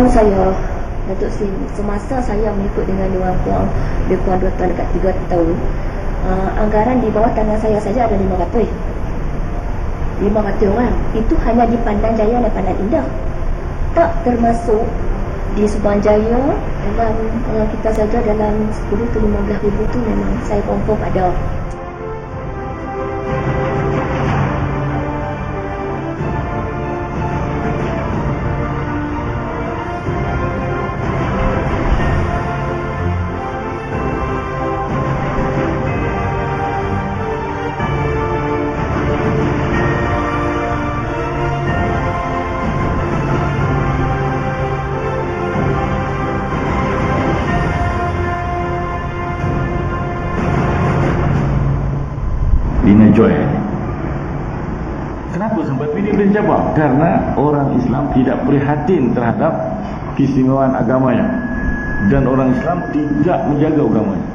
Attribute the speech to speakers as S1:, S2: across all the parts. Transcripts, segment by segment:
S1: Pengalaman saya Datuk Seri Semasa saya mengikut dengan Dewan Puan Dewan Puan 2 tahun dekat 3 tahun uh, Anggaran di bawah tangan saya saja ada 500 500 orang. Itu hanya di Pandan Jaya dan Pandan Indah. Tak termasuk di Subang Jaya dalam uh, kita saja dalam 10 ke 15 ribu tu memang saya confirm ada
S2: Dina Joy Kenapa sampai pilih Ibn Jabbar? Karena orang Islam tidak prihatin terhadap keistimewaan agamanya dan orang Islam tidak menjaga agamanya.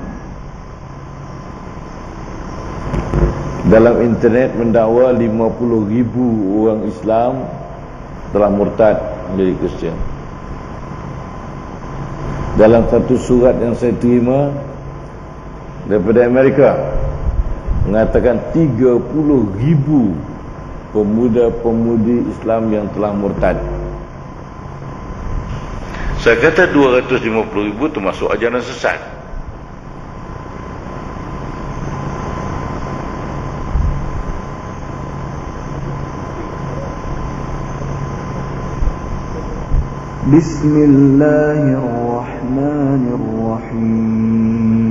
S2: Dalam internet mendakwa 50 ribu orang Islam telah murtad menjadi Kristian. Dalam satu surat yang saya terima daripada Amerika mengatakan 30 ribu pemuda-pemudi Islam yang telah murtad. Saya kata 250 ribu termasuk ajaran sesat.
S3: Bismillahirrahmanirrahim.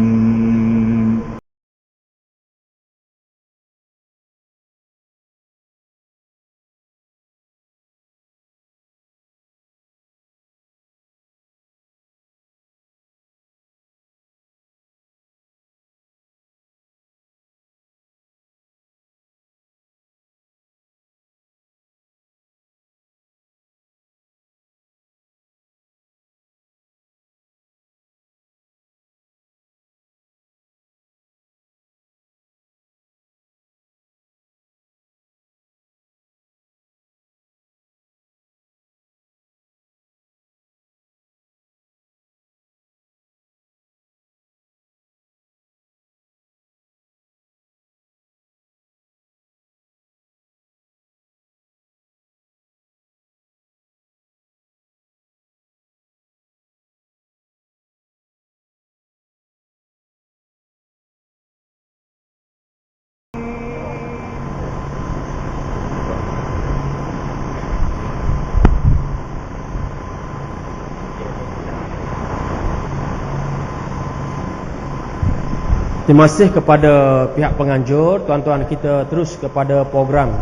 S4: Terima kasih kepada pihak penganjur. Tuan-tuan kita terus kepada program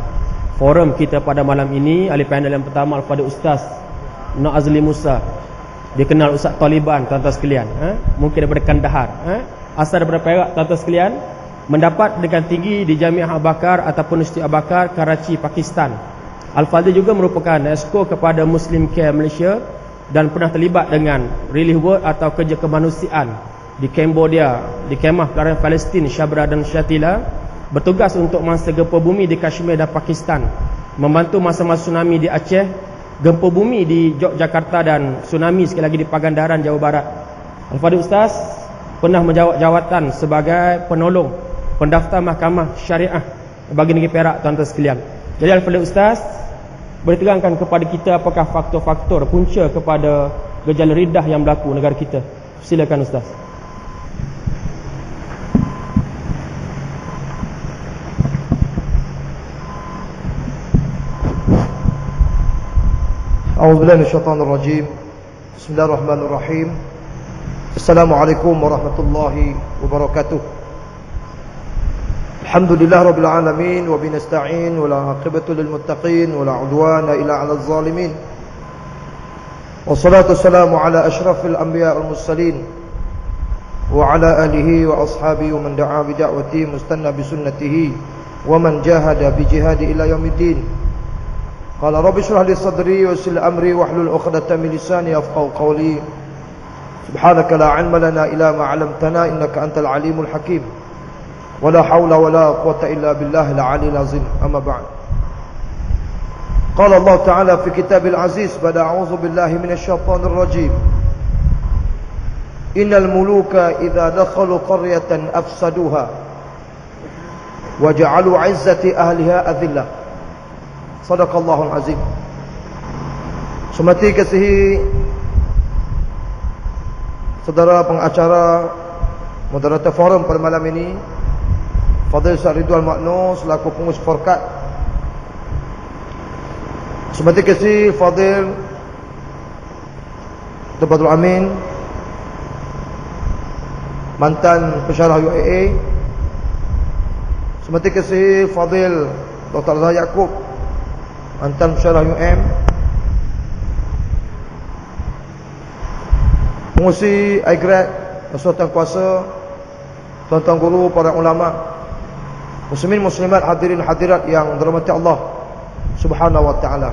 S4: Forum kita pada malam ini. Ahli panel yang pertama Al-Fadil Ustaz Nak Azli Musa. Dia kenal Ustaz Taliban tuan-tuan sekalian ha? Mungkin daripada Kandahar ha? Asal daripada Perak tuan-tuan sekalian Mendapat dengan tinggi di Jamiah Al-Bakar Ataupun Universiti Al-Bakar Karachi, Pakistan. Al-Fadil juga merupakan esko kepada Muslim Care Malaysia Dan pernah terlibat dengan Relief Work atau kerja kemanusiaan di Cambodia, di kemah pelayaran Palestin, Shabra dan Shatila bertugas untuk masa gempa bumi di Kashmir dan Pakistan, membantu masa-masa tsunami di Aceh, gempa bumi di Yogyakarta dan tsunami sekali lagi di Pagandaran, Jawa Barat. Al-Fadhil Ustaz pernah menjawab jawatan sebagai penolong pendaftar Mahkamah Syariah bagi negeri Perak tuan-tuan sekalian. Jadi Al-Fadhil Ustaz boleh terangkan kepada kita apakah faktor-faktor punca kepada gejala ridah yang berlaku negara kita. Silakan Ustaz.
S5: أعوذ بالله من الشيطان الرجيم. بسم الله الرحمن الرحيم. السلام عليكم ورحمة الله وبركاته. الحمد لله رب العالمين وبنستعين ولا عاقبة للمتقين ولا عدوان إلا على الظالمين. والصلاة والسلام على أشرف الأنبياء والمرسلين وعلى آله وأصحابه ومن دعا بدعوته مستنى بسنته ومن جاهد بجهاد إلى يوم الدين. قال رب اشرح لي صدري ويسر أمري واحلل عقدة من لساني يفقهوا قولي. سبحانك لا علم لنا إلا ما علمتنا إنك أنت العليم الحكيم. ولا حول ولا قوة إلا بالله العلي العظيم. أما بعد. قال الله تعالى في كتاب العزيز بعد أعوذ بالله من الشيطان الرجيم. إن الملوك إذا دخلوا قرية أفسدوها وجعلوا عزة أهلها أذلة. Sadaqallahul Azim. Sumati kasihi Saudara pengacara Moderator forum pada malam ini Fadil Syaridul Makno Selaku pengurus forkat. Sumati kasihi Fadil Tepatul Amin Mantan Pesyarah UAA Sumati kasihi Fadil Dr. Zahid Yaakob. Mantan Pensyarah UM Pengusi IGRAD Persatuan Kuasa Tuan-tuan guru, para ulama Muslimin muslimat hadirin hadirat yang dirahmati Allah Subhanahu wa taala.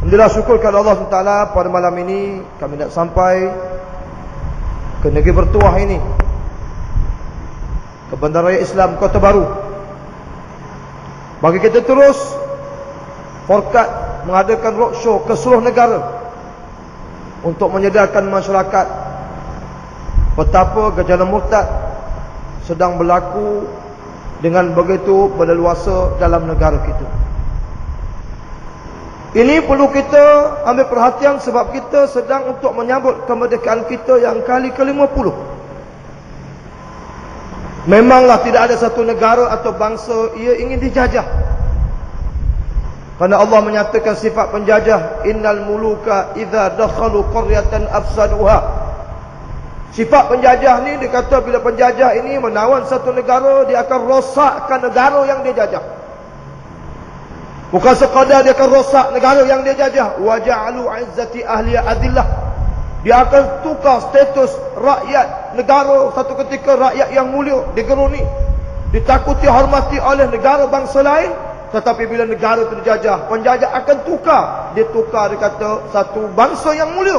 S5: Alhamdulillah syukur kepada Allah SWT pada malam ini kami nak sampai ke negeri bertuah ini. Ke Bandaraya Islam Kota Baru. Bagi kita terus Forkat mengadakan roadshow ke seluruh negara untuk menyedarkan masyarakat betapa gejala murtad sedang berlaku dengan begitu berleluasa dalam negara kita. Ini perlu kita ambil perhatian sebab kita sedang untuk menyambut kemerdekaan kita yang kali ke-50. Memanglah tidak ada satu negara atau bangsa ia ingin dijajah. Kerana Allah menyatakan sifat penjajah innal muluka idza dakhalu qaryatan afsaduha. Sifat penjajah ni dia kata bila penjajah ini menawan satu negara dia akan rosakkan negara yang dia jajah. Bukan sekadar dia akan rosak negara yang dia jajah, wa ja'alu 'izzati ahli adillah. Dia akan tukar status rakyat negara satu ketika rakyat yang mulia digeruni ditakuti hormati oleh negara bangsa lain tetapi bila negara itu dijajah, penjajah akan tukar. Dia tukar, dia kata, satu bangsa yang mulia.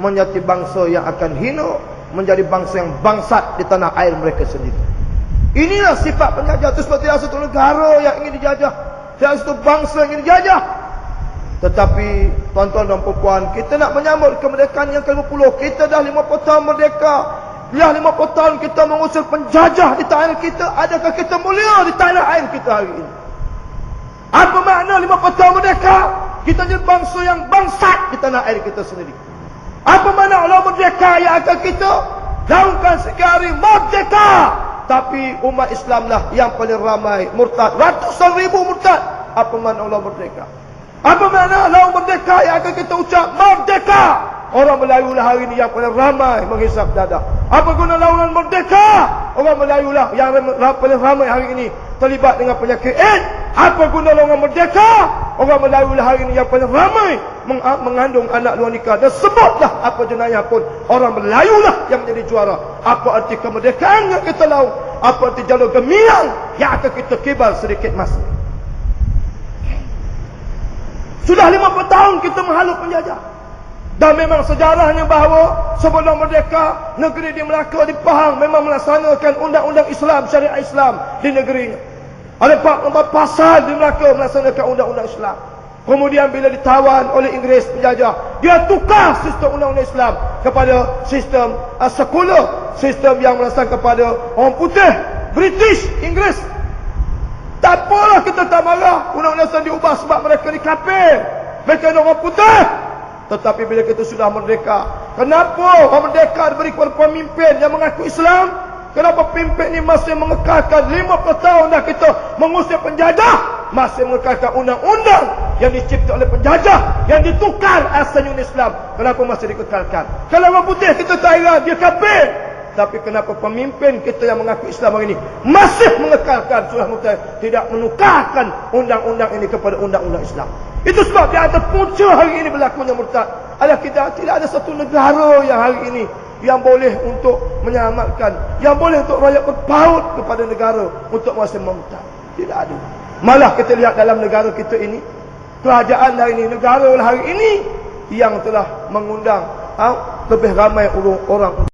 S5: Menjadi bangsa yang akan hina. Menjadi bangsa yang bangsat di tanah air mereka sendiri. Inilah sifat penjajah. Itu sebab tidak satu negara yang ingin dijajah. Tidak satu bangsa yang ingin dijajah. Tetapi, tuan-tuan dan perempuan, kita nak menyambut kemerdekaan yang ke-50. Kita dah 50 tahun merdeka. Dah 50 tahun kita mengusir penjajah di tanah air kita. Adakah kita mulia di tanah air kita hari ini? Apa makna lima tahun merdeka? Kita jadi bangsa yang bangsat di tanah air kita sendiri. Apa makna Allah merdeka yang akan kita daunkan sekali merdeka? Tapi umat Islam lah yang paling ramai murtad. Ratusan ribu murtad. Apa makna Allah merdeka? Apa makna Allah merdeka yang akan kita ucap merdeka? Orang Melayu lah hari ini yang paling ramai menghisap dada. Apa guna launan merdeka? Orang Melayu lah yang paling ramai hari ini terlibat dengan penyakit AIDS. Apa guna orang merdeka? Orang Melayu lah hari ini yang paling ramai meng mengandung anak luar nikah. Dan sebutlah apa jenayah pun. Orang Melayu lah yang menjadi juara. Apa arti kemerdekaan yang kita lau? Apa arti jalur gemilang yang akan kita kibal sedikit masa? Sudah 50 tahun kita menghalau penjajah. Dan memang sejarahnya bahawa sebelum merdeka, negeri di Melaka di Pahang memang melaksanakan undang-undang Islam, syariat Islam di negerinya. Ada empat pasal di Melaka melaksanakan undang-undang Islam. Kemudian bila ditawan oleh Inggeris penjajah, dia tukar sistem undang-undang Islam kepada sistem uh, sistem yang melaksanakan kepada orang putih, British, Inggeris. Tak apalah kita tak marah, undang-undang Islam diubah sebab mereka ni kafir. Mereka ni orang putih. Tetapi bila kita sudah merdeka, kenapa orang merdeka diberi kepada pemimpin yang mengaku Islam? Kenapa pemimpin ini masih mengekalkan 50 tahun dah kita mengusir penjajah? Masih mengekalkan undang-undang yang dicipta oleh penjajah yang ditukar asalnya Islam. Kenapa masih dikekalkan? Kalau orang putih kita tak heran, dia kafir. Tapi kenapa pemimpin kita yang mengaku Islam hari ini masih mengekalkan surah mutah tidak menukarkan undang-undang ini kepada undang-undang Islam. Itu sebab di atas punca hari ini berlakunya murtad. Ada kita tidak ada satu negara yang hari ini yang boleh untuk menyelamatkan, yang boleh untuk rakyat berpaut kepada negara untuk masa murtad. Tidak ada. Malah kita lihat dalam negara kita ini, kerajaan hari ini, negara hari ini yang telah mengundang ha, lebih ramai orang